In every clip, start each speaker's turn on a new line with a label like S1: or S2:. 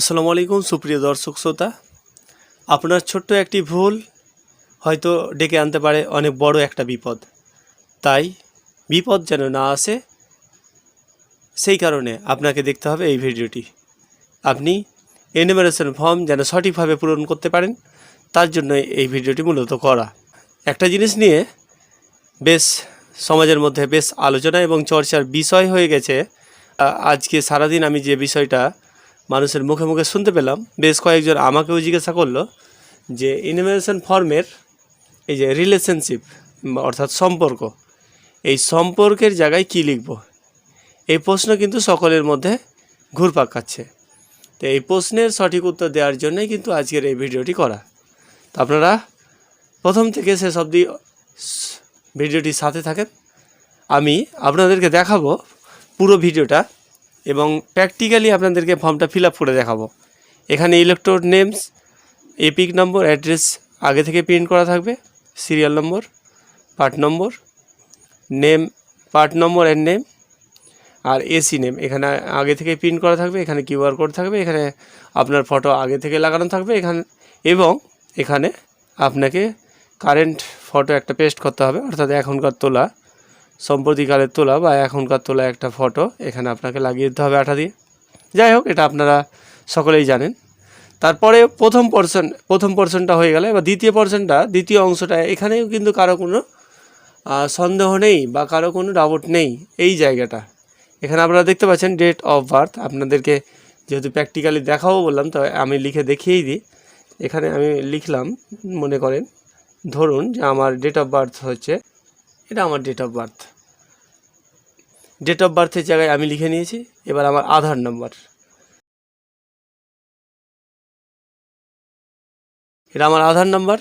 S1: আসসালামু আলাইকুম, সুপ্রিয় দর্শক শ্রোতা। আপনার ছোট্ট একটি ভুল হয়তো ডেকে আনতে পারে, অনেক বড় একটা বিপদ। তাই বিপদ যেন না আসে, সেই কারণে আপনাকে দেখতে হবে এই ভিডিওটি। আপনি এনিমেরেশন ফর্ম যেন সঠিকভাবে পূরণ করতে পারেন, তার জন্য এই ভিডিওটি মূলত করা। একটা জিনিস নিয়ে বেশ সমাজের মধ্যে বেশ আলোচনা এবং চর্চার বিষয় হয়ে গেছে। আজকে সারাদিন আমি যে বিষয়টা মানুষের মুখে মুখে শুনতে পেলাম। বেশ কয়েকজন আমাকেও জিজ্ঞাসা করল যে ইনিমেশন ফর্মের এই যে রিলেশনশিপ অর্থাৎ সম্পর্ক, এই সম্পর্কের জায়গায় কী লিখব? এই প্রশ্ন কিন্তু সকলের মধ্যে ঘুরপাক খাচ্ছে। তো এই প্রশ্নের সঠিক উত্তর দেওয়ার জন্যই কিন্তু আজকের এই ভিডিওটি করা। তো আপনারা প্রথম থেকে শেষ অবধি ভিডিওটির সাথে থাকেন। আমি আপনাদেরকে দেখাবো পুরো ভিডিওটা এবং প্র্যাকটিক্যালি আপনাদেরকে ফর্মটা ফিল আপ করে দেখাবো। এখানে electrode names EPIC number address আগে থেকে প্রিন্ট করা থাকবে serial number part number name part number and name R AC name এখানে আগে থেকে প্রিন্ট করা থাকবে, এখানে কিউআর কোড থাকবে, এখানে আপনার ফটো আগে থেকে লাগানো থাকবে, এখানে, এবং এখানে আপনাকে কারেন্ট ফটো একটা পেস্ট করতে হবে, অর্থাৎ এখনকার তোলা সম্প্রতিকালের তোলা বা এখনকার তোলা একটা ফটো এখানে আপনাকে লাগিয়ে দিতে হবে আঠা দিয়ে। যাই হোক, এটা আপনারা সকলেই জানেন। তারপরে প্রথম পোর্শন প্রথম পোর্শনটা হয়ে গেলে। বা দ্বিতীয় পোর্শনটা দ্বিতীয় অংশটা, এখানেও কিন্তু কারও কোনো সন্দেহ নেই বা কারও কোনো ডাউট নেই এই জায়গাটা। এখানে আপনারা দেখতে পাচ্ছেন ডেট অফ বার্থ আপনাদেরকে যেহেতু প্র্যাকটিক্যালি দেখাবো বললাম, তো আমি লিখে দেখিয়েই দিই। এখানে আমি লিখলাম, মনে করেন, ধরুন যে আমার ডেট অফ বার্থ হচ্ছে এটা আমার date of birth date of বার্থের জায়গায় আমি লিখে নিয়েছি, এবার আমার আধার নাম্বার এটা আমার আধার নাম্বার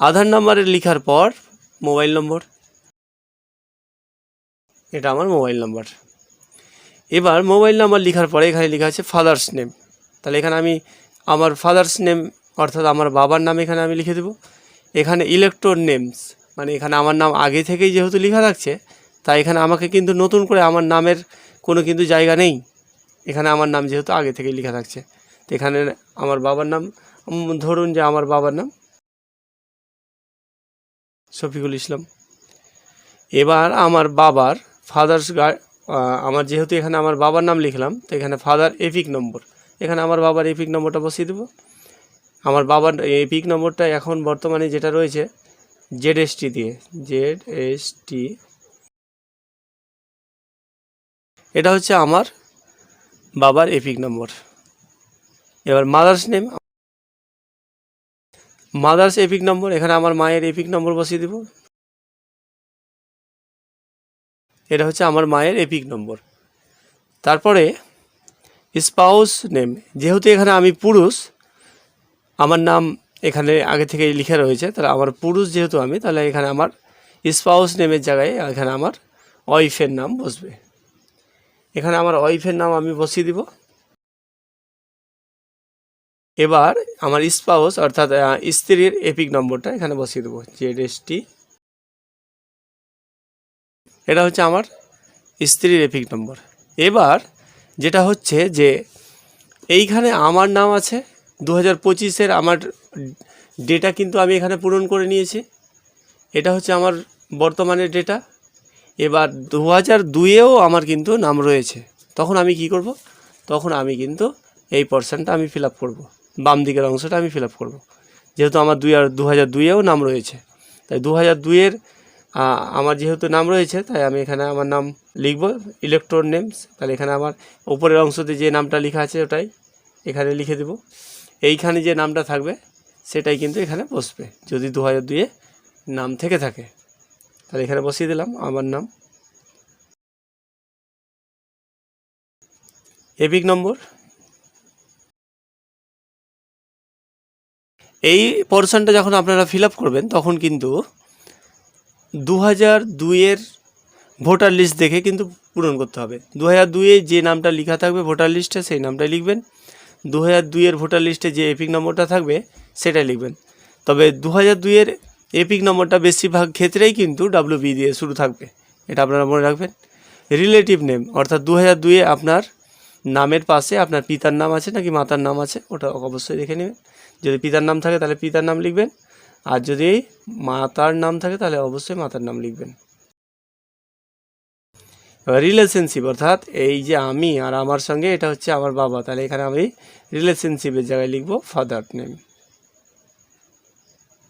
S1: আধার নাম্বারে লেখার পর মোবাইল নম্বর এটা আমার মোবাইল নাম্বার এবার মোবাইল নাম্বার লেখার পরে এখানে লেখা আছে ফাদার্স নেম তাহলে এখানে আমি আমার ফাদার্স নেম অর্থাৎ আমার বাবার নাম এখানে আমি লিখে দেবো। এখানে ইলেকট্রন নেমস মানে এখানে আমার নাম আগে থেকেই যেহেতু লেখা থাকছে, তাই এখানে আমাকে কিন্তু নতুন করে আমার নামের কোনো কিন্তু জায়গা নেই। এখানে আমার নাম যেহেতু আগে থেকেই লেখা থাকছে। তো এখানে আমার বাবার নাম ধরুন যে আমার বাবার নাম শফিকুল ইসলাম। এবার আমার বাবার ফাদার্স আমার যেহেতু এখানে আমার বাবার নাম লিখলাম, তো এখানে ফাদার এপিক নম্বর। এখানে আমার বাবার এপিক নম্বরটা বসিয়ে দেবো। আমার বাবার এপিক নম্বরটা এখন বর্তমানে যেটা রয়েছে জেড এস টি দিয়ে জেড এস টি এটা হচ্ছে আমার বাবার এপিক নম্বর। এবার mother's name mother's EPIC number, এখানে আমার মায়ের এপিক নম্বর বসিয়ে দেব। এটা হচ্ছে আমার মায়ের এপিক নম্বর। তারপরে স্পাউস নেম যেহেতু এখানে আমি পুরুষ, আমার নাম এখানে আগে থেকে লিখে রয়েছে, তাহলে আমার পুরুষ যেহেতু আমি, তাহলে এখানে আমার স্পাউস নেমের জায়গায় এখানে আমার ওয়াইফের নাম বসবে। এখানে আমার ওয়াইফের নাম আমি বসিয়ে দিব। এবার আমার স্পাউস অর্থাৎ স্ত্রীর এপিক নম্বরটা এখানে বসিয়ে দেবো জেড এস টি এটা হচ্ছে আমার স্ত্রীর এপিক নম্বর। এবার যেটা হচ্ছে যে, এইখানে আমার নাম আছে দু হাজার পঁচিশের আমার ডেটা কিন্তু আমি এখানে পূরণ করে নিয়েছি। এটা হচ্ছে আমার বর্তমানের ডেটা। এবার দু হাজার দুইয়েও আমার কিন্তু নাম রয়েছে। তখন আমি কি করব? তখন আমি কিন্তু এই পার্সেন্টটা আমি ফিল আপ করব। বাম দিকের অংশটা আমি ফিল আপ করব। যেহেতু আমার দুই আর দু হাজার দুইয়েও নাম রয়েছে। তাই দু হাজার দুইয়ের আমার যেহেতু নাম রয়েছে, তাই আমি এখানে আমার নাম লিখব। ইলেকট্রন নেমস তাহলে এখানে আমার উপরের অংশতে যে নামটা লেখা আছে ওটাই এখানে লিখে দেব। এইখানে যে নামটা থাকবে, সেটাই কিন্তু এখানে বসবে। যদি দু হাজার দুইয়ে নাম থেকে থাকে, তাহলে এখানে বসিয়ে দিলাম আমার নাম। EPIC number. এই পোর্শনটা যখন আপনারা ফিল করবেন, তখন কিন্তু দু হাজার দুইয়ের ভোটার লিস্ট দেখে কিন্তু পূরণ করতে হবে। দু হাজার দুইয়ে যে নামটা লেখা থাকবে ভোটার লিস্টে সেই নামটাই লিখবেন। দু হাজার দুইয়ের ভোটার লিস্টে যে এপিক নম্বরটা থাকবে, সেটাই লিখবেন। তবে দু হাজার দুইয়ের এপিক নম্বরটা বেশিরভাগ ক্ষেত্রেই কিন্তু ডাব্লিউ বি দিয়ে শুরু থাকবে। এটা আপনারা মনে রাখবেন। রিলেটিভ নেম অর্থাৎ দু হাজার দুইয়ে আপনার নামের পাশে আপনার পিতার নাম আছে নাকি মাতার নাম আছে, ওটা অবশ্যই দেখে নেবেন। যদি পিতার নাম থাকে তাহলে পিতার নাম লিখবেন। আর যদি মাতার নাম থাকে তাহলে অবশ্যই মাতার নাম লিখবেন। রিলেশনশিপ অর্থাৎ এই যে আমি আর আমার সঙ্গে, এটা হচ্ছে আমার বাবা। তাহলে এখানে আমি রিলেশনশিপের জায়গায় লিখব father name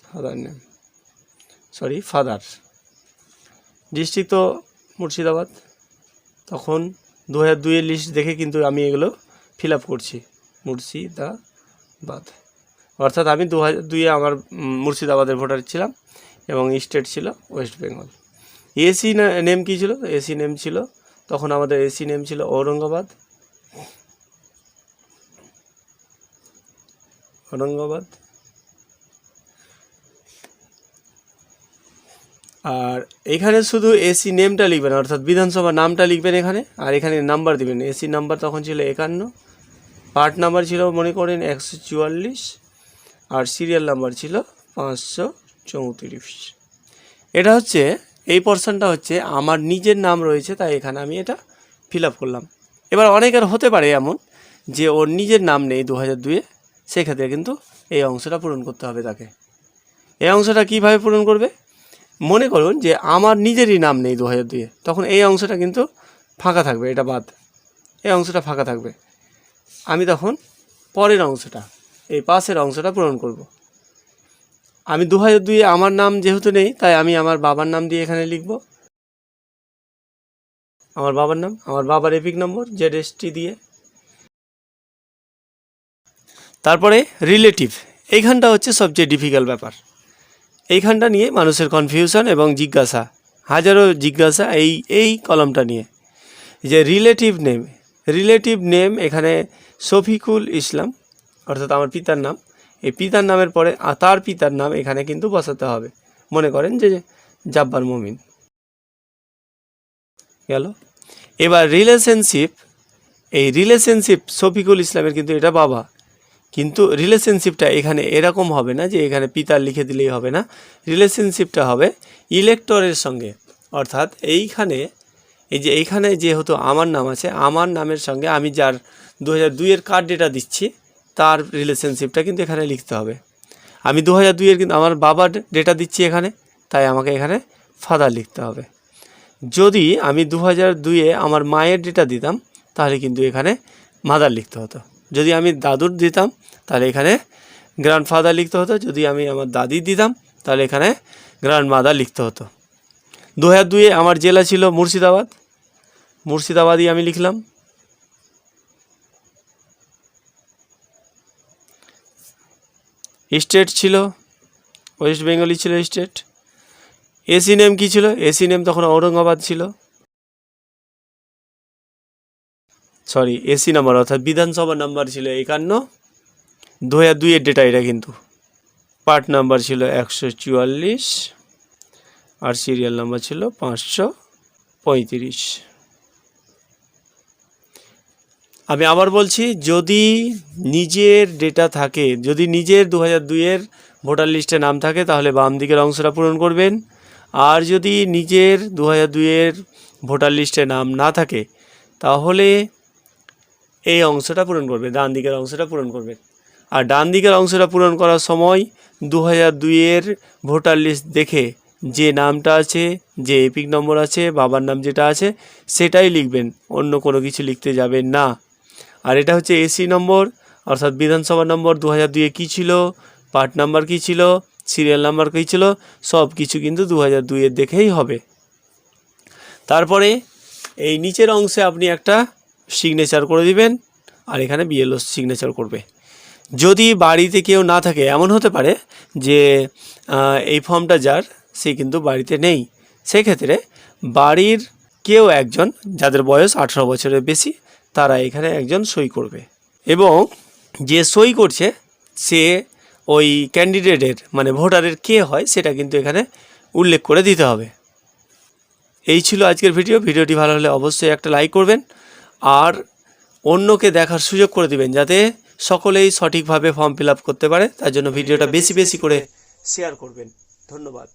S1: father name sorry father district তো মুর্শিদাবাদ। তখন দু হাজার দুইয়ের লিস্ট দেখে কিন্তু আমি এগুলো ফিল আপ করছি। মুর্শিদাবাদ। অর্থাৎ আমি দু হাজার দুইয়ে আমার মুর্শিদাবাদের ভোটার ছিলাম এবং স্টেট ছিল ওয়েস্ট বেঙ্গল এসি নেম কী ছিল? এসি নেম ছিল। তখন আমাদের এসি নেম ছিল ঔরঙ্গাবাদ। ঔরঙ্গাবাদ। আর এখানে শুধু এসি নেমটা লিখবেন, অর্থাৎ বিধানসভা নামটা লিখবেন এখানে, আর এখানে নাম্বার দিবেন। এসি নাম্বার তখন ছিল একান্ন পার্ট নাম্বার ছিল, মনে করেন, একশো চুয়াল্লিশ, আর সিরিয়াল নাম্বার ছিল পাঁচশো চৌত্রিশ। এটা হচ্ছে এই পোর্শনটা হচ্ছে আমার নিজের নাম রয়েছে, তাই এখানে আমি এটা ফিল আপ করলাম। এবার অনেকের হতে পারে এমন যে ওর নিজের নাম নেই দু হাজার দুয়ে সেক্ষেত্রে কিন্তু এই অংশটা পূরণ করতে হবে তাকে। এই অংশটা কীভাবে পূরণ করবে? মনে করুন যে আমার নিজেরই নাম নেই দু হাজার দুয়ে তখন এই অংশটা কিন্তু ফাঁকা থাকবে, এটা বাদ। এই অংশটা ফাঁকা থাকবে। আমি তখন পরের অংশটা, এই পাশের অংশটা পূরণ করব। আমি দু হাজার দুইয়ে আমার নাম যেহেতু নেই, তাই আমি আমার বাবার নাম দিয়ে এখানে লিখব। আমার বাবার নাম, আমার বাবার EPIC number, Z S T দিয়ে। তারপরে রিলেটিভ এইখানটা হচ্ছে সবচেয়ে ডিফিকাল্ট ব্যাপার। এইখানটা নিয়ে মানুষের কনফিউশন এবং জিজ্ঞাসা, হাজারো জিজ্ঞাসা এই এই কলমটা নিয়ে। যে রিলেটিভ নেম রিলেটিভ নেম এখানে শফিকুল ইসলাম, অর্থাৎ আমার পিতার নাম। এই পিতার নামের পরে তার পিতার নাম এখানে কিন্তু বসাতে হবে। মনে করেন যে জাব্বার মমিন। গেল। এবার রিলেশনশিপ এই রিলেশনশিপ শফিকুল ইসলামের কিন্তু এটা বাবা। কিন্তু রিলেশনশিপটা এখানে এরকম হবে না যে এখানে পিতার লিখে দিলেই হবে না। রিলেশনশিপটা হবে ইলেক্টরের সঙ্গে। অর্থাৎ এইখানে, এই যে এইখানে যেহেতু আমার নাম আছে, আমার নামের সঙ্গে আমি যার দু হাজার দুইয়ের কার্ড ডেটা দিচ্ছি তার রিলেশনশিপটা কিন্তু এখানে লিখতে হবে। আমি দু হাজার দুইয়ের কিন্তু আমার বাবার ডেটা দিচ্ছি এখানে, তাই আমাকে এখানে ফাদার লিখতে হবে। যদি আমি দু হাজার দুইয়ে আমার মায়ের ডেটা দিতাম, তাহলে কিন্তু এখানে মাদার লিখতে হতো। যদি আমি দাদুর দিতাম, তাহলে এখানে গ্র্যান্ড ফাদার লিখতে হতো। যদি আমি আমার দাদি দিতাম, তাহলে এখানে গ্র্যান্ড মাদার লিখতে হতো। দু হাজার দুইয়ে আমার জেলা ছিল মুর্শিদাবাদ। মুর্শিদাবাদই আমি লিখলাম। স্টেট ছিল? ওয়েস্ট বেঙ্গলই ছিল স্টেট। এসি নেম কী ছিল? এসি নেম তখন ঔরঙ্গাবাদ ছিল। সরি, এসি নাম্বার, অর্থাৎ বিধানসভা নাম্বার ছিল একান্ন। দু হাজার দুইয়ের ডেটা এটা কিন্তু। পার্ট নাম্বার ছিল একশো চুয়াল্লিশ আর সিরিয়াল নাম্বার ছিল পাঁচশো পঁয়ত্রিশ। আমি আবার বলছি, যদি নিজের ডেটা থাকে, যদি নিজের দু হাজার দুইয়ের ভোটার লিস্টে নাম থাকে, তাহলে বাম দিকের অংশটা পূরণ করবেন। আর যদি নিজের দু হাজার দুইয়ের ভোটার লিস্টে নাম না থাকে, তাহলে এই অংশটা পূরণ করবে ডান দিকের অংশটা পূরণ করবেন। আর ডান দিকের অংশটা পূরণ করার সময় দু হাজার দুইয়ের ভোটার লিস্ট দেখে যে নামটা আছে, যে এপিক নম্বর আছে, বাবার নাম যেটা আছে, সেটাই লিখবেন, অন্য কোনো কিছু লিখতে যাবেন না। আর এটা হচ্ছে এসি নম্বর, অর্থাৎ বিধানসভা নম্বর দু হাজার দুইয়ে কী ছিল, পার্ট নাম্বার কী ছিল, সিরিয়াল নাম্বার কী ছিল, সব কিছু কিন্তু দু হাজার দুইয়ের দেখেই হবে। তারপরে এই নিচের অংশে আপনি একটা সিগনেচার করে দিবেন, আর এখানে বিএলও সিগনেচার করবে। যদি বাড়িতে কেউ না থাকে, এমন হতে পারে যে এই ফর্মটা যার, সে কিন্তু বাড়িতে নেই। সেক্ষেত্রে বাড়ির কেউ একজন, যাদের বয়স আঠারো বছরের বেশি তারা এখানে একজন সই করবে। এবং যে সই করছে, সে ওই ক্যান্ডিডেটের মানে ভোটারের কে হয়, সেটা কিন্তু এখানে উল্লেখ করে দিতে হবে। এই ছিল আজকের ভিডিও। ভিডিওটি ভালো হলে অবশ্যই একটা লাইক করবেন আর অন্যকে দেখার সুযোগ করে দিবেন যাতে সকলেই সঠিকভাবে ফর্ম ফিল করতে পারে। তার জন্য ভিডিওটা বেশি বেশি করে শেয়ার করবেন। ধন্যবাদ।